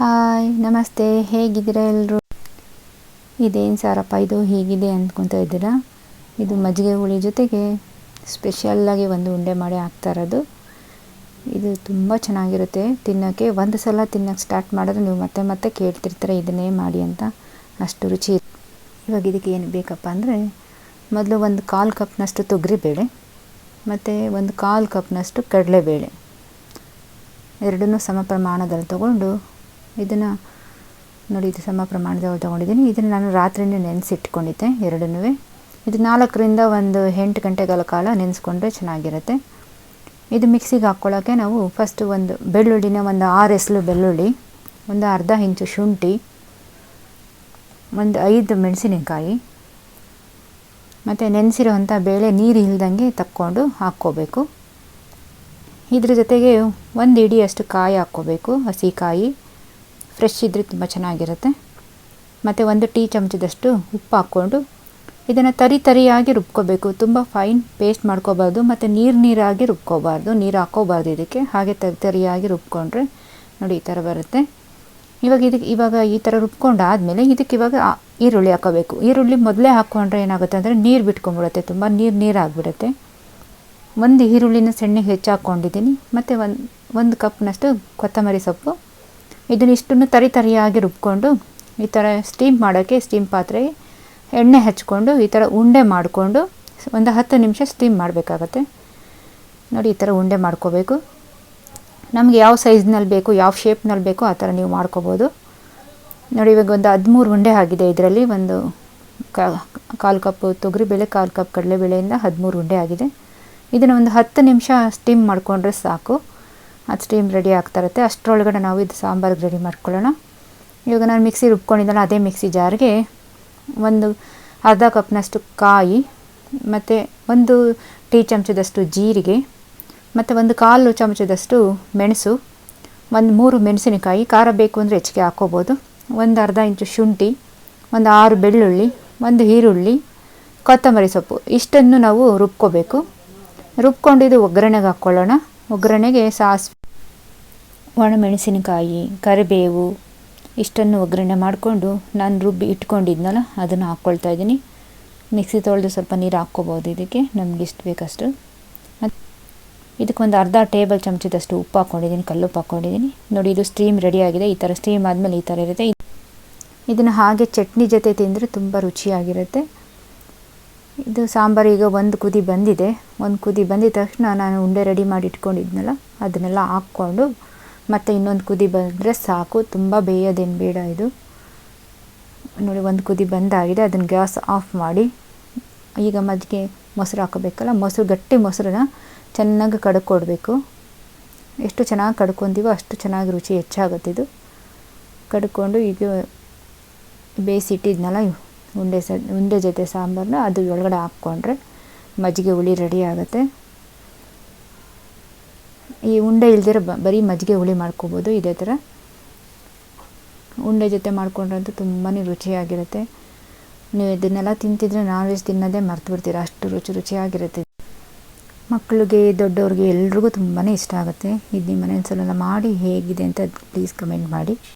Hi, ನಮಸ್ತೆ. ಹೇಗಿದ್ದೀರಾ ಎಲ್ಲರೂ ಇದೇನು ಸಾರಪ್ಪ, ಇದು ಹೇಗಿದೆ ಅಂದ್ಕೊತಾ ಇದ್ದೀರಾ? ಇದು ಮಜ್ಜಿಗೆ ಹುಳಿ ಜೊತೆಗೆ ಸ್ಪೆಷಲ್ಲಾಗಿ ಒಂದು ಉಂಡೆ ಮಾಡಿ ಹಾಕ್ತಾ ಇರೋದು. ಇದು ತುಂಬ ಚೆನ್ನಾಗಿರುತ್ತೆ. ತಿನ್ನೋಕ್ಕೆ ಒಂದು ಸಲ ತಿನ್ನೋಕ್ಕೆ ಸ್ಟಾರ್ಟ್ ಮಾಡಿದ್ರೆ ನೀವು ಮತ್ತೆ ಮತ್ತೆ ಕೇಳ್ತಿರ್ತೀರ, ಇದನ್ನೇ ಮಾಡಿ ಅಂತ. ಅಷ್ಟು ರುಚಿ ಇವಾಗ ಇದಕ್ಕೆ ಏನು ಬೇಕಪ್ಪ ಅಂದರೆ, ಮೊದಲು ಒಂದು ಕಾಲು ಕಪ್ನಷ್ಟು ತೊಗರಿಬೇಳೆ, ಮತ್ತು ಒಂದು ಕಾಲು ಕಪ್ನಷ್ಟು ಕಡಲೆಬೇಳೆ. ಎರಡನ್ನೂ ಸಮ ಪ್ರಮಾಣದಲ್ಲಿ ತಗೊಂಡು ಇದನ್ನು ನೋಡಿ, ಇದು ಸಮ ಪ್ರಮಾಣದಲ್ಲಿ ತೊಗೊಂಡಿದ್ದೀನಿ. ಇದನ್ನು ನಾನು ರಾತ್ರಿನೇ ನೆನೆಸಿಟ್ಕೊಂಡಿದ್ದೆ ಎರಡನ್ನೂ ಇದು ನಾಲ್ಕರಿಂದ ಒಂದು ಎಂಟು ಗಂಟೆಗಳ ಕಾಲ ನೆನೆಸ್ಕೊಂಡ್ರೆ ಚೆನ್ನಾಗಿರುತ್ತೆ. ಇದು ಮಿಕ್ಸಿಗೆ ಹಾಕ್ಕೊಳ್ಳೋಕ್ಕೆ ನಾವು ಫಸ್ಟು ಒಂದು ಬೆಳ್ಳುಳ್ಳಿನ ಒಂದು ಆರು ಎಸಲು ಬೆಳ್ಳುಳ್ಳಿ, ಒಂದು ಅರ್ಧ ಇಂಚು ಶುಂಠಿ, ಒಂದು ಐದು ಮೆಣಸಿನಕಾಯಿ, ಮತ್ತು ನೆನೆಸಿರೋವಂಥ ಬೇಳೆ ನೀರು ಇಲ್ದಂಗೆ ತಕ್ಕೊಂಡು ಹಾಕ್ಕೋಬೇಕು. ಇದ್ರ ಜೊತೆಗೆ ಒಂದು ಇಡಿಯಷ್ಟು ಕಾಯಿ ಹಾಕ್ಕೋಬೇಕು ಹಸಿ ಕಾಯಿ ಫ್ರೆಶ್ ಇದ್ದರೆ ತುಂಬ ಚೆನ್ನಾಗಿರುತ್ತೆ. ಮತ್ತು ಒಂದು ಟೀ ಚಮಚದಷ್ಟು ಉಪ್ಪು ಹಾಕ್ಕೊಂಡು ಇದನ್ನು ತರಿ ತರಿಯಾಗಿ ರುಬ್ಕೋಬೇಕು. ತುಂಬ ಫೈನ್ ಪೇಸ್ಟ್ ಮಾಡ್ಕೋಬಾರ್ದು. ಮತ್ತು ನೀರು ನೀರಾಗಿ ರುಬ್ಕೋಬಾರ್ದು. ನೀರು ಹಾಕ್ಕೋಬಾರ್ದು ಇದಕ್ಕೆ. ಹಾಗೆ ತರಿ ತರಿಯಾಗಿ ರುಬ್ಕೊಂಡ್ರೆ ನೋಡಿ ಈ ಥರ ಬರುತ್ತೆ. ಇವಾಗ ಇದಕ್ಕೆ ಇವಾಗ ಈ ಥರ ರುಬ್ಕೊಂಡಾದಮೇಲೆ ಇದಕ್ಕೆ ಇವಾಗ ಈರುಳ್ಳಿ ಹಾಕೋಬೇಕು. ಈರುಳ್ಳಿ ಮೊದಲೇ ಹಾಕ್ಕೊಂಡ್ರೆ ಏನಾಗುತ್ತೆ ಅಂದರೆ ನೀರು ಬಿಟ್ಕೊಂಡ್ಬಿಡುತ್ತೆ. ತುಂಬ ನೀರು ನೀರು ಆಗಿಬಿಡುತ್ತೆ ಒಂದು ಈರುಳ್ಳಿನ ಸಣ್ಣಗೆ ಹೆಚ್ಚಾಕ್ಕೊಂಡಿದ್ದೀನಿ ಮತ್ತು ಒಂದು ಒಂದು ಕಪ್ನಷ್ಟು ಕೊತ್ತಂಬರಿ ಸೊಪ್ಪು ಇದನ್ನಿಷ್ಟನ್ನು ತರಿ ತರಿಯಾಗಿ ರುಬ್ಕೊಂಡು ಈ ಥರ ಸ್ಟೀಮ್ ಮಾಡೋಕ್ಕೆ ಸ್ಟೀಮ್ ಪಾತ್ರೆಗೆ ಎಣ್ಣೆ ಹಚ್ಕೊಂಡು ಈ ಥರ ಉಂಡೆ ಮಾಡಿಕೊಂಡು ಒಂದು ಹತ್ತು ನಿಮಿಷ ಸ್ಟೀಮ್ ಮಾಡಬೇಕಾಗತ್ತೆ. ನೋಡಿ ಈ ಥರ ಉಂಡೆ ಮಾಡ್ಕೋಬೇಕು. ನಮಗೆ ಯಾವ ಸೈಜ್ನಲ್ಲಿ ಬೇಕು, ಯಾವ ಶೇಪ್ನಲ್ಲಿ ಬೇಕು ಆ ಥರ ನೀವು ಮಾಡ್ಕೋಬೋದು. ನೋಡಿ ಇವಾಗ ಒಂದು ಹದಿಮೂರು ಉಂಡೆ ಆಗಿದೆ ಇದರಲ್ಲಿ. ಒಂದು ಕಾಲು ಕಪ್ ತೊಗರಿಬೇಳೆ ಕಾಲು ಕಪ್ ಕಡಲೆಬೇಳೆಯಿಂದ ಹದಿಮೂರು ಉಂಡೆ ಆಗಿದೆ. ಇದನ್ನು ಒಂದು ಹತ್ತು ನಿಮಿಷ ಸ್ಟೀಮ್ ಮಾಡಿಕೊಂಡ್ರೆ ಸಾಕು. ಅದು ಸ್ಟೀಮ್ ರೆಡಿ ಆಗ್ತಾ ಇರುತ್ತೆ. ಅಷ್ಟರೊಳಗಡೆ ನಾವು ಇದು ಸಾಂಬಾರಿಗೆ ರೆಡಿ ಮಾಡ್ಕೊಳ್ಳೋಣ. ಇವಾಗ ನಾನು ಮಿಕ್ಸಿ ರುಬ್ಕೊಂಡಿದ್ದಲ್ಲ, ಅದೇ ಮಿಕ್ಸಿ ಜಾರ್ಗೆ ಒಂದು ಅರ್ಧ ಕಪ್ನಷ್ಟು ಕಾಯಿ, ಮತ್ತು ಒಂದು ಟೀ ಚಮಚದಷ್ಟು ಜೀರಿಗೆ, ಮತ್ತು ಒಂದು ಕಾಲು ಚಮಚದಷ್ಟು ಮೆಣಸು, ಒಂದು ಮೂರು ಮೆಣಸಿನಕಾಯಿ, ಖಾರ ಬೇಕು ಅಂದರೆ ಹೆಚ್ಚಿಗೆ ಹಾಕ್ಕೋಬೋದು. ಒಂದು ಅರ್ಧ ಇಂಚು ಶುಂಠಿ, ಒಂದು ಆರು ಬೆಳ್ಳುಳ್ಳಿ, ಒಂದು ಈರುಳ್ಳಿ, ಕೊತ್ತಂಬರಿ ಸೊಪ್ಪು, ಇಷ್ಟನ್ನು ನಾವು ರುಬ್ಕೋಬೇಕು. ರುಬ್ಕೊಂಡಿದ್ದು ಒಗ್ಗರಣೆಗೆ ಹಾಕ್ಕೊಳ್ಳೋಣ. ಒಗ್ಗರಣೆಗೆ ಸಾಸ್ ಒಣಮೆಣಸಿನಕಾಯಿ, ಕರಿಬೇವು ಇಷ್ಟನ್ನು ಒಗ್ಗರಣೆ ಮಾಡಿಕೊಂಡು ನಾನು ರುಬ್ಬಿ ಇಟ್ಕೊಂಡಿದ್ನಲ್ಲ, ಅದನ್ನು ಹಾಕ್ಕೊಳ್ತಾ ಇದ್ದೀನಿ. ಮಿಕ್ಸಿ ತೊಳೆದು ಸ್ವಲ್ಪ ನೀರು ಹಾಕ್ಕೋಬೋದು ಇದಕ್ಕೆ, ನಮ್ಗೆ ಇಷ್ಟು ಬೇಕಷ್ಟು. ಇದಕ್ಕೊಂದು ಅರ್ಧ ಟೇಬಲ್ ಚಮಚದಷ್ಟು ಉಪ್ಪು ಹಾಕ್ಕೊಂಡಿದ್ದೀನಿ, ಕಲ್ಲುಪ್ಪು ಹಾಕ್ಕೊಂಡಿದ್ದೀನಿ. ನೋಡಿ, ಇದು ಸ್ಟೀಮ್ ರೆಡಿ ಆಗಿದೆ. ಈ ಥರ ಸ್ಟೀಮ್ ಆದಮೇಲೆ ಈ ಥರ ಇರುತ್ತೆ. ಇದನ್ನು ಹಾಗೆ ಚಟ್ನಿ ಜೊತೆ ತಿಂದರೆ ತುಂಬ ರುಚಿಯಾಗಿರುತ್ತೆ. ಇದು ಸಾಂಬಾರು ಈಗ ಒಂದು ಕುದಿ ಬಂದಿದೆ. ಒಂದು ಕುದಿ ಬಂದಿದ ತಕ್ಷಣ ನಾನು ಉಂಡೆ ರೆಡಿ ಮಾಡಿ ಇಟ್ಕೊಂಡಿದ್ನಲ್ಲ, ಅದನ್ನೆಲ್ಲ ಹಾಕ್ಕೊಂಡು ಮತ್ತು ಇನ್ನೊಂದು ಕುದಿ ಬಂದರೆ ಸಾಕು. ತುಂಬ ಬೇಯೋದೇನು ಬೇಡ ಇದು. ನೋಡಿ, ಒಂದು ಕುದಿ ಬಂದಾಗಿದೆ. ಅದನ್ನು ಗ್ಯಾಸ್ ಆಫ್ ಮಾಡಿ. ಈಗ ಮಜ್ಜಿಗೆ ಮೊಸರು ಹಾಕೋಬೇಕಲ್ಲ, ಮೊಸರು, ಗಟ್ಟಿ ಮೊಸರನ್ನ ಚೆನ್ನಾಗಿ ಕಡ್ಕೊಡ್ಬೇಕು. ಎಷ್ಟು ಚೆನ್ನಾಗಿ ಕಡ್ಕೊತೀವೋ ಅಷ್ಟು ಚೆನ್ನಾಗಿ ರುಚಿ ಹೆಚ್ಚಾಗುತ್ತೆ ಇದು. ಕಡ್ಕೊಂಡು ಈಗ ಬೇಯಿಸಿಟ್ಟಿದ್ನಲ್ಲ ಉಂಡೆ ಸ ಉಂಡೆ ಜೊತೆ ಸಾಂಬಾರನ್ನ ಅದು ಒಳಗಡೆ ಹಾಕ್ಕೊಂಡ್ರೆ ಮಜ್ಜಿಗೆ ಹುಳಿ ರೆಡಿ ಆಗುತ್ತೆ. ಈ ಉಂಡೆ ಇಲ್ದಿರ ಬರೀ ಮಜ್ಜಿಗೆ ಹುಳಿ ಮಾಡ್ಕೋಬೋದು ಇದೇ ಥರ. ಉಂಡೆ ಜೊತೆ ಮಾಡ್ಕೊಂಡ್ರಂತೂ ತುಂಬಾ ರುಚಿಯಾಗಿರುತ್ತೆ. ನೀವು ಇದನ್ನೆಲ್ಲ ತಿಂತಿದ್ರೆ ನಾನ್ ವೆಜ್ ತಿನ್ನೋದೇ ಮರ್ತು ಬಿಡ್ತೀರ, ಅಷ್ಟು ರುಚಿ ರುಚಿಯಾಗಿರುತ್ತೆ. ಮಕ್ಕಳಿಗೆ ದೊಡ್ಡವ್ರಿಗೆ ಎಲ್ರಿಗೂ ತುಂಬಾ ಇಷ್ಟ ಆಗುತ್ತೆ. ಇದು ನಿಮ್ಮ ಮನೆಯಲ್ಲೆಲ್ಲ ಮಾಡಿ ಹೇಗಿದೆ ಅಂತ ಪ್ಲೀಸ್ ಕಮೆಂಟ್ ಮಾಡಿ.